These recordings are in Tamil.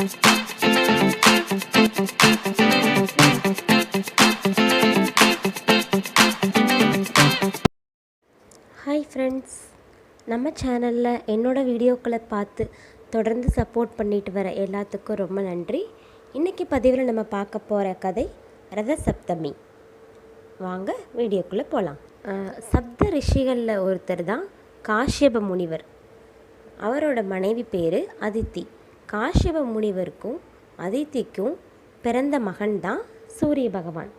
ஹாய் ஃப்ரெண்ட்ஸ் நம்ம சேனலில் என்னோடய வீடியோக்களை பார்த்து தொடர்ந்து சப்போர்ட் பண்ணிட்டு வர எல்லாத்துக்கும் ரொம்ப நன்றி. இன்றைக்கி பதிவில் நம்ம பார்க்க போகிற கதை ரத சப்தமி வாங்க வீடியோக்குள்ளே போகலாம் சப்த ரிஷிகளில் ஒருத்தர் தான் காஷ்யப முனிவர். அவரோட மனைவி பேர் அதித்தி. காஷ்யப முனிவருக்கும் அதித்திக்கும் பிறந்த மகன் தான் சூரிய பகவான்.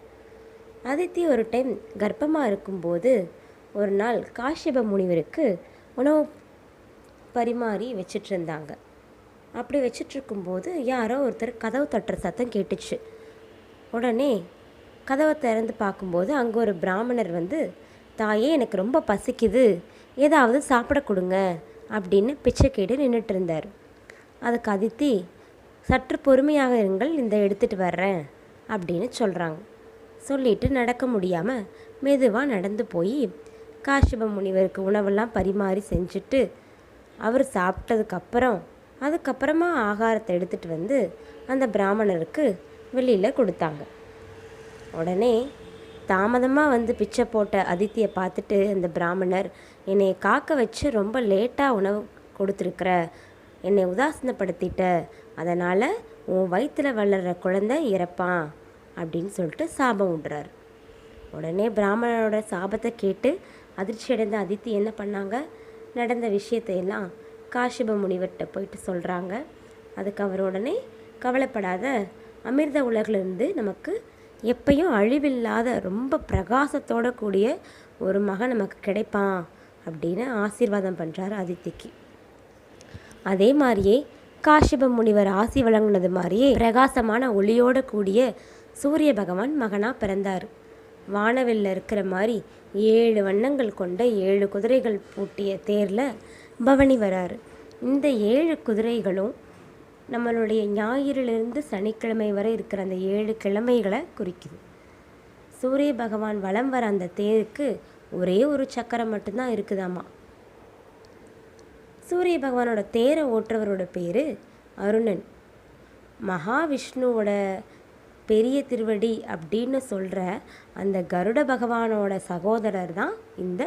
அதித்தி ஒரு டைம் கர்ப்பமாக இருக்கும்போது ஒரு நாள் காஷ்யப முனிவருக்கு உணவு பரிமாறி வச்சிட்ருந்தாங்க அப்படி வச்சிட்ருக்கும்போது யாரோ ஒருத்தர் கதவு தட்டுற சத்தம் கேட்டுச்சு. உடனே கதவை திறந்து பார்க்கும்போது அங்கே ஒரு பிராமணர் வந்து தாயே எனக்கு ரொம்ப பசிக்குது. ஏதாவது சாப்பிட கொடுங்க. அப்படின்னு பிச்சை கேட்டு நின்றுட்டு இருந்தார். அதுக்கு அதித்தி சற்று பொறுமையாக இருங்கள் இந்த எடுத்துகிட்டு வர்றேன் அப்படின்னு சொல்கிறாங்க சொல்லிட்டு நடக்க முடியாமல் மெதுவாக நடந்து போய் காஷ்யப முனிவருக்கு உணவெல்லாம் பரிமாறி செஞ்சுட்டு அவர் சாப்பிட்டதுக்கப்புறம் அதுக்கப்புறமா ஆகாரத்தை எடுத்துகிட்டு வந்து அந்த பிராமணருக்கு வெளியில் கொடுத்தாங்க. உடனே தாமதமாக வந்து பிச்சை போட்ட அதித்தியை பார்த்துட்டு அந்த பிராமணர் என்னை காக்க வச்சு ரொம்ப லேட்டாக உணவு கொடுத்துருக்குற என்னை உதாசனப்படுத்திட்ட. அதனால் உன் வயிற்றில் வளர்கிற குழந்தை இறப்பான் அப்படின்னு சொல்லிட்டு சாபம் விடுறார் உடனே பிராமணனோட சாபத்தை கேட்டு அதிர்ச்சி அடைந்த அதித்தி என்ன பண்ணாங்க? நடந்த விஷயத்தையெல்லாம் காஷிப முனிவர்கிட்ட போயிட்டு சொல்கிறாங்க அதுக்கு அவர் உடனே கவலைப்படாத அமிர்த உலகிலிருந்து நமக்கு எப்பயும் அழிவில்லாத ரொம்ப பிரகாசத்தோட கூடிய ஒரு மகன் நமக்கு கிடைப்பான் அப்படின்னு ஆசீர்வாதம் பண்ணுறாரு அதித்திக்கு. அதே மாதிரியே காஷிப முனிவர் ஆசி வழங்கினது மாதிரியே பிரகாசமான ஒளியோட கூடிய சூரிய பகவான் மகனாக பிறந்தார். வானவில் இருக்கிற மாதிரி ஏழு வண்ணங்கள் கொண்ட ஏழு குதிரைகள் பூட்டிய தேரில் பவனி வராரு. இந்த ஏழு குதிரைகளும் நம்மளுடைய ஞாயிறிலிருந்து சனிக்கிழமை வரை இருக்கிற அந்த ஏழு கிழமைகளை குறிக்குது. சூரிய பகவான் வலம் வர அந்த தேருக்கு ஒரே ஒரு சக்கரம் மட்டும்தான் இருக்குதாமா? சூரிய பகவானோட தேரை ஓட்டுறவரோட பேர் அருணன். மகாவிஷ்ணுவோட பெரிய திருவடி அப்படின்னு சொல்கிற அந்த கருட பகவானோட சகோதரர் தான் இந்த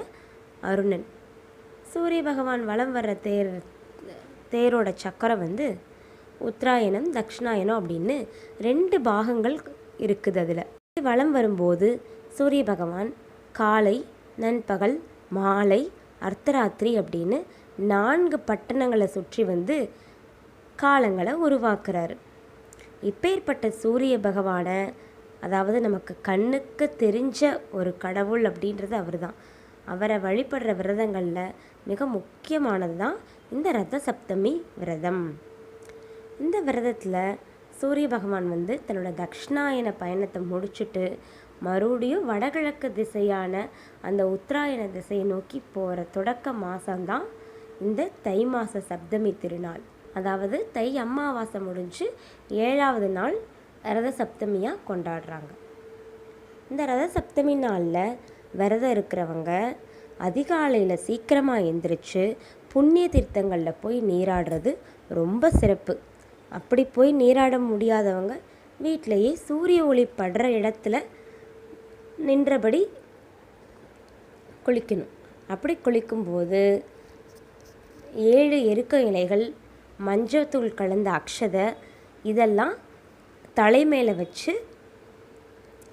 அருணன். சூரிய பகவான் வலம் வர்ற தேர் தேரோட சக்கரம் வந்து உத்தராயணம் தக்ஷிணாயனம் அப்படின்னு ரெண்டு பாகங்கள் இருக்குது அதில். வலம் வரும்போது சூரிய பகவான் காலை நண்பகல் மாலை அர்த்தராத்திரி அப்படின்னு நான்கு பட்டணங்களை சுற்றி வந்து காலங்களை உருவாக்குறாரு. இப்பேற்பட்ட சூரிய பகவானை அதாவது நமக்கு கண்ணுக்கு தெரிஞ்ச ஒரு கடவுள் அப்படின்றது அவர் தான் அவரை வழிபடுற விரதங்களில் மிக முக்கியமானது தான் இந்த ரத சப்தமி விரதம். இந்த விரதத்தில் சூரிய பகவான் வந்து தன்னோட தக்ஷிணாயன பயணத்தை முடிச்சுட்டு மறுபடியும் வடகிழக்கு திசையான அந்த உத்தராயண திசையை நோக்கி போகிற தொடக்க மாதம்தான் இந்த தை மாத சப்தமி திருநாள். அதாவது தை அமாவாசை முடிஞ்சு ஏழாவது நாள் ரத சப்தமியாக கொண்டாடுறாங்க. இந்த ரத சப்தமி நாளில் விரதம் இருக்கிறவங்க அதிகாலையில் சீக்கிரமாக எந்திரிச்சு புண்ணிய தீர்த்தங்களில் போய் நீராடுறது ரொம்ப சிறப்பு. அப்படி போய் நீராட முடியாதவங்க வீட்டிலையே சூரிய ஒளி படுற இடத்துல நின்றபடி குளிக்கணும். அப்படி குளிக்கும்போது ஏழு எருக்க இலைகள் மஞ்சத்தூள் கலந்த அக்ஷதை இதெல்லாம் தலை மேலே வச்சு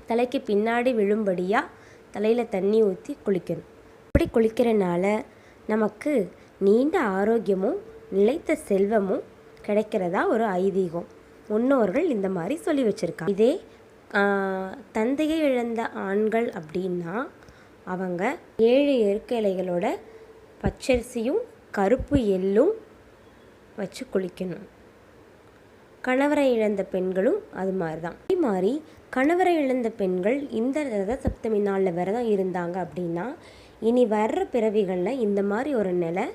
தலைக்கு பின்னாடி விழும்படியாக தலையில் தண்ணி ஊற்றி குளிக்கணும். அப்படி குளிக்கிறனால நமக்கு நீண்ட ஆரோக்கியமும் நிலைத்த செல்வமும் கிடைக்கிறதா ஒரு ஐதீகம். முன்னோர்கள் இந்த மாதிரி சொல்லி வச்சுருக்காங்க. இதே தந்தையை இழந்த ஆண்கள் அப்படின்னா அவங்க ஏழு எருக்க இலைகளோட பச்சரிசியும் கருப்பு எள்ளும் வச்சு குளிக்கணும். கணவரை இழந்த பெண்களும் அது மாதிரி தான் அதே மாதிரி கணவரை இழந்த பெண்கள் இந்த ரத சப்தமி நாளில் விரதம் இருந்தாங்க அப்படின்னா இனி வர்ற பிறவிகளில் இந்த மாதிரி ஒரு நிலை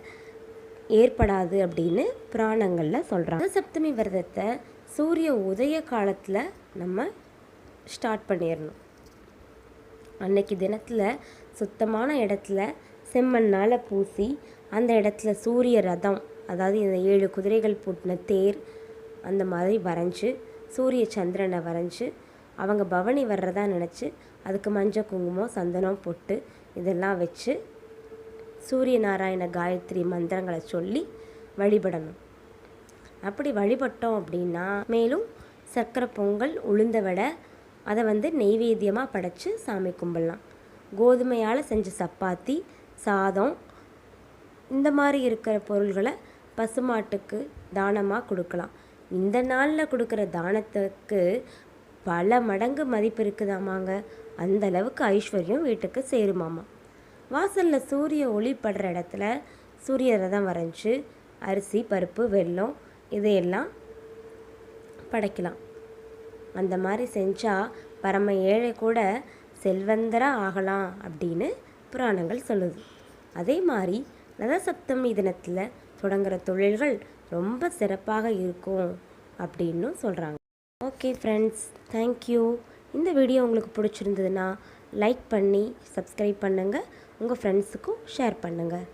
ஏற்படாது அப்படின்னு புராணங்களில் சொல்கிறாங்க சப்தமி விரதத்தை சூரிய உதய காலத்தில் நம்ம ஸ்டார்ட் பண்ணிடணும். அன்னைக்கு தினத்தில் சுத்தமான இடத்துல செம்மண்ணால் பூசி அந்த இடத்துல சூரிய ரதம் அதாவது இந்த ஏழு குதிரைகள் பூட்டின தேர் அந்த மாதிரி வரைஞ்சி சூரிய சந்திரனை வரைஞ்சி அவங்க பவனி வர்றதா நினச்சி அதுக்கு மஞ்சள் குங்குமம் சந்தனம் பொட்டு இதெல்லாம் வச்சு சூரிய நாராயண காயத்ரி மந்திரங்களை சொல்லி வழிபடணும். அப்படி வழிபட்டோம் அப்படின்னா மேலும் சர்க்கரை பொங்கல் உளுந்த வடை அதை வந்து நெய்வேத்தியமாக படைச்சி சாமி கும்பிடலாம். கோதுமையால் செஞ்ச சப்பாத்தி சாதம் இந்த மாதிரி இருக்கிற பொருள்களை பசுமாட்டுக்கு தானமாக கொடுக்கலாம். இந்த நாளில் கொடுக்குற தானத்துக்கு பல மடங்கு மதிப்பு இருக்குதாமாங்க. அந்த அளவுக்கு ஐஸ்வர்யம் வீட்டுக்கு சேருமாமா. வாசலில் சூரிய ஒளி படுற இடத்துல சூரிய ரதம் வரைஞ்சி அரிசி பருப்பு வெல்லம் இதையெல்லாம் படைக்கலாம். அந்த மாதிரி செஞ்சால் பரம ஏழை கூட செல்வந்தராக ஆகலாம் அப்படின்னு புராணங்கள் சொல்லுது. அதே மாதிரி ரதசப்தமி தினத்தில் தொடங்குற தொழில்கள் ரொம்ப சிறப்பாக இருக்கும் அப்படின்னு சொல்கிறாங்க ஓகே ஃப்ரெண்ட்ஸ் தேங்க்யூ இந்த வீடியோ உங்களுக்கு பிடிச்சிருந்ததுன்னா லைக் பண்ணி சப்ஸ்கிரைப் பண்ணுங்கள் உங்கள் ஃப்ரெண்ட்ஸுக்கும் ஷேர் பண்ணுங்கள்